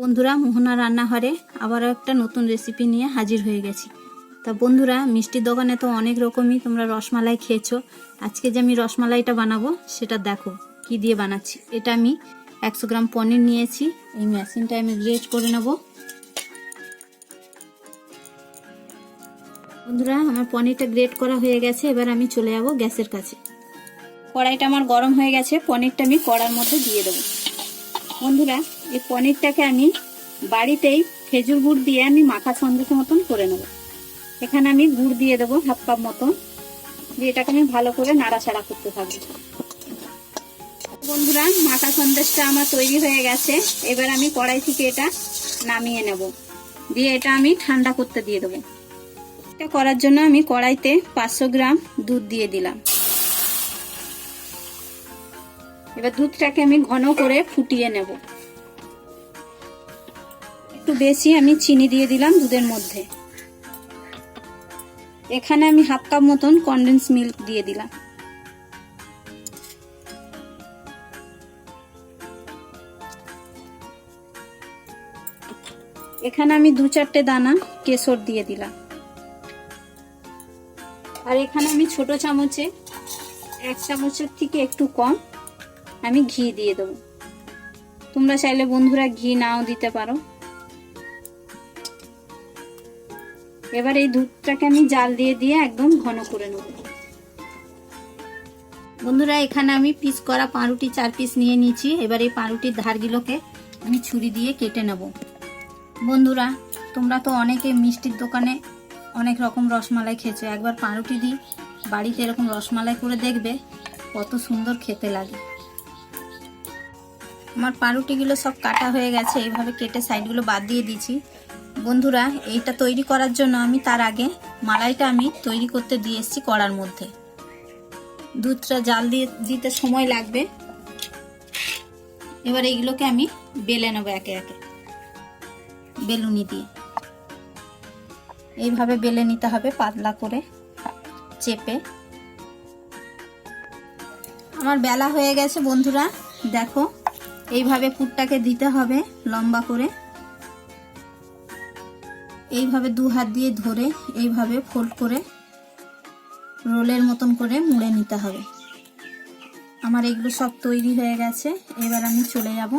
বন্ধুরা, মোহনা রান্নাঘরে আবারও একটা নতুন রেসিপি নিয়ে হাজির হয়ে গেছি। তা বন্ধুরা, মিষ্টির দোকানে তো অনেক রকমই তোমরা রসমালাই খেয়েছো। আজকে যে আমি রসমালাইটা বানাবো, সেটা দেখো কি দিয়ে বানাচ্ছি। এটা আমি একশো গ্রাম পনির নিয়েছি, এই মেশিনটা আমি গ্রেট করে নেব। বন্ধুরা, আমার পনিরটা গ্রেট করা হয়ে গেছে, এবার আমি চলে যাব গ্যাসের কাছে। কড়াইটা আমার গরম হয়ে গেছে, পনিরটা আমি কড়ার মধ্যে দিয়ে দেবো। বন্ধুরা, এই পনিরটাকে আমি বাড়িতেই খেজুর গুড় দিয়ে আমি মাখা সন্দেশ মতন করে নেব। এখানে আমি গুড় দিয়ে দেবো হাফ কাপ মতন। দিয়ে এটাকে আমি ভালো করে নাড়াচাড়া করতে থাকব। বন্ধুরা, মাখা সন্দেশটা আমার তৈরি হয়ে গেছে। এবার আমি কড়াই থেকে এটা নামিয়ে নেব। দিয়ে এটা আমি ঠান্ডা করতে দিয়ে দেবো। এটা করার জন্য আমি কড়াইতে পাঁচশো গ্রাম দুধ দিয়ে দিলাম। এবার দুধটাকে আমি ঘন করে ফুটিয়ে নেব। একটু বেশি আমি চিনি দিয়ে দিলাম দুধের মধ্যে। এখানে আমি হাফ কাপ মতন কন্ডেন্স মিল্ক দিয়ে দিলাম। এখানে আমি দু চারটে দানা কেশর দিয়ে দিলাম। আর এখানে আমি ছোট চামচে, এক চামচের থেকে একটু কম আমি ঘি দিয়ে দেবো। তোমরা চাইলে বন্ধুরা ঘি নাও দিতে পারো। এবার এই দুধটাকে আমি জাল দিয়ে দিয়ে একদম ঘন করে নেব। বন্ধুরা, এখানে আমি পিস করা পাউরুটি চার পিস নিয়ে নিয়েছি। এবার এই পাউরুটির ধারগুলোকে আমি ছুরি দিয়ে কেটে নেব। বন্ধুরা, তোমরা তো অনেকে মিষ্টির দোকানে অনেক রকম রসমালাই খেয়েছো। একবার পাউরুটি দিই, বাড়িতে এরকম রসমালাই করে দেখবে, কত সুন্দর খেতে লাগে। আমার পাউরুটিগুলো সব কাটা হয়ে গেছে, এইভাবে কেটে সাইডগুলো বাদ দিয়ে দিয়েছি। বন্ধুরা, এইটা তৈরি করার জন্য আমি তার আগে মালাইটা আমি তৈরি করতে দিয়ে এসেছি কড়ার মধ্যে। দুধটা জাল দিয়ে দিতে সময় লাগবে। এবার এইগুলোকে আমি বেলে নেব একে একে, বেলুনি দিয়ে। এইভাবে বেলে নিতে হবে পাতলা করে, চেপে। আমার বেলা হয়ে গেছে বন্ধুরা, দেখো এইভাবে পুরটাকে দিতে হবে লম্বা করে। এইভাবে দু হাত দিয়ে ধরে এইভাবে ফোল্ড করে রোলের মতন করে মুড়ে নিতে হবে। আমার এগুলো সব তৈরি হয়ে গেছে। এবার আমি চলে যাব।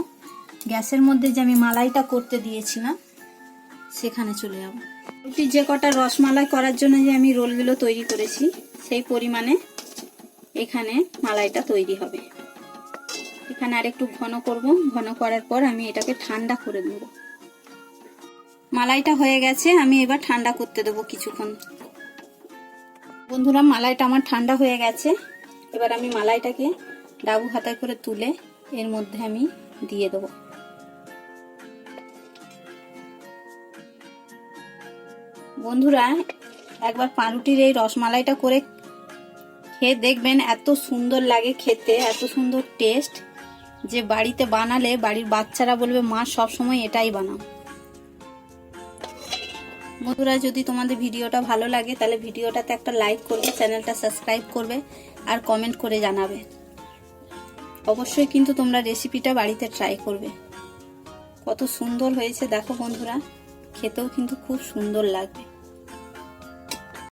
গ্যাসের মধ্যে যে আমি মালাইটা করতে দিয়েছিলাম, সেখানে চলে যাব। রুটির যে কটা রসমালাই করার জন্য যে আমি রোলগুলো তৈরি করেছি, সেই পরিমাণে এখানে মালাইটা তৈরি হবে। এখানে আর একটু ঘন করব। ঘন করার পর আমি এটাকে ঠান্ডা করে দেব। মালাইটা হয়ে গেছে, আমি এবার ঠান্ডা করতে দেবো কিছুক্ষণ। বন্ধুরা, মালাইটা আমার ঠান্ডা হয়ে গেছে। এবার আমি মালাইটাকে ডাবু হাতায় করে তুলে এর মধ্যে আমি দিয়ে দেবো। বন্ধুরা, একবার পাউরুটির এই রসমালাইটা করে খেয়ে দেখবেন, এত সুন্দর লাগে খেতে, এত সুন্দর টেস্ট। যে বাড়িতে বানালে বাড়ির বাচ্চারা বলবে, মা, সব সময় এটাই বানাও। বন্ধুরা, যদি তোমাদের ভিডিওটা ভালো লাগে, তাহলে ভিডিওটাতে একটা লাইক করবে, চ্যানেলটা সাবস্ক্রাইব করবে আর কমেন্ট করে জানাবে। অবশ্যই কিন্তু তোমরা রেসিপিটা বাড়িতে ট্রাই করবে। কত সুন্দর হয়েছে, দেখো বন্ধুরা, খেতেও কিন্তু খুব সুন্দর লাগবে।